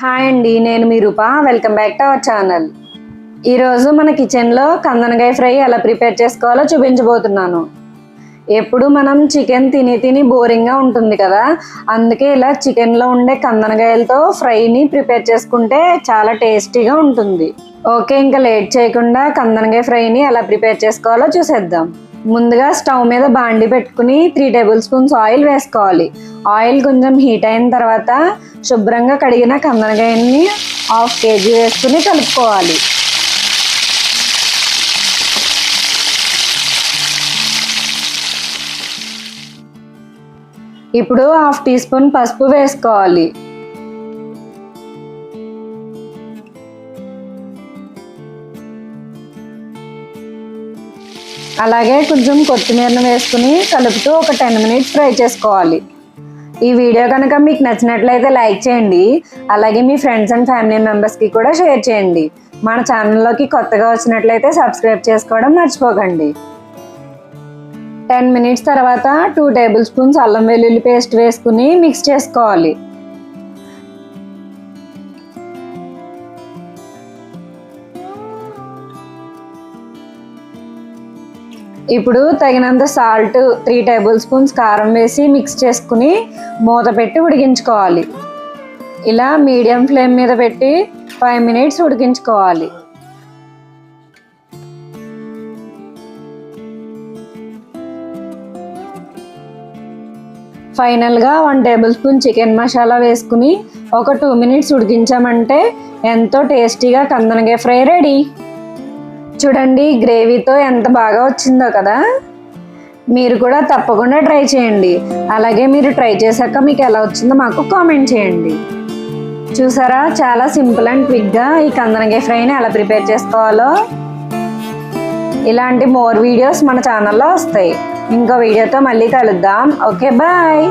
Hi అండి నేను మీ Roopa. Welcome back to our channel ఈరోజు మన కిచెన్లో కందనకాయ ఫ్రై ఎలా ప్రిపేర్ చేసుకోవాలో చూపించబోతున్నాను. ఎప్పుడు మనం చికెన్ తిని తిని బోరింగ్గా ఉంటుంది కదా అందుకే ఇలా చికెన్లో ఉండే కందనకాయలతో ఫ్రైని ప్రిపేర్ చేసుకుంటే చాలా టేస్టీగా ఉంటుంది. ఓకే ఇంకా లేట్ చేయకుండా కందనకాయ ఫ్రైని ఎలా ప్రిపేర్ చేసుకోవాలో చూసేద్దాం. ముందుగా స్టవ్ మీద బాండి పెట్టుకుని త్రీ టేబుల్ స్పూన్స్ ఆయిల్ వేసుకోవాలి. ఆయిల్ కొంచెం హీట్ అయిన తర్వాత శుభ్రంగా కడిగిన కందనకాయని హాఫ్ కేజీ వేసుకుని కలుపుకోవాలి. ఇప్పుడు హాఫ్ టీ స్పూన్ పసుపు వేసుకోవాలి. అలాగే కొంచెం కొత్తిమీరను వేసుకుని కలుపుతూ ఒక టెన్ మినిట్స్ ఫ్రై చేసుకోవాలి. ఈ వీడియో కనుక మీకు నచ్చినట్లయితే లైక్ చేయండి. అలాగే మీ ఫ్రెండ్స్ అండ్ ఫ్యామిలీ మెంబర్స్కి కూడా షేర్ చేయండి. మన ఛానల్లోకి కొత్తగా వచ్చినట్లయితే సబ్స్క్రైబ్ చేసుకోవడం మర్చిపోకండి. టెన్ మినిట్స్ తర్వాత టూ టేబుల్ స్పూన్స్ అల్లం వెల్లుల్లి పేస్ట్ వేసుకుని మిక్స్ చేసుకోవాలి. ఇప్పుడు తగినంత సాల్ట్ త్రీ టేబుల్ స్పూన్స్ కారం వేసి మిక్స్ చేసుకుని మూత పెట్టి ఉడికించుకోవాలి. ఇలా మీడియం ఫ్లేమ్ మీద పెట్టి ఫైవ్ మినిట్స్ ఉడికించుకోవాలి. ఫైనల్గా one tablespoon chicken masala వేసుకుని ఒక టూ మినిట్స్ ఉడికించామంటే ఎంతో టేస్టీగా కందనగే ఫ్రై రెడీ. చూడండి గ్రేవీతో ఎంత బాగా వచ్చిందో కదా. మీరు కూడా తప్పకుండా ట్రై చేయండి. అలాగే మీరు ట్రై చేశాక మీకు ఎలా వచ్చిందో మాకు కామెంట్ చేయండి. చూసారా చాలా సింపుల్ అండ్ క్విక్గా ఈ కందనగే ఫ్రైని ఎలా ప్రిపేర్ చేసుకోవాలో. ఇలాంటి మోర్ వీడియోస్ మన ఛానల్లో వస్తాయి. ఇంకో వీడియోతో మళ్ళీ కలుద్దాం. Okay bye.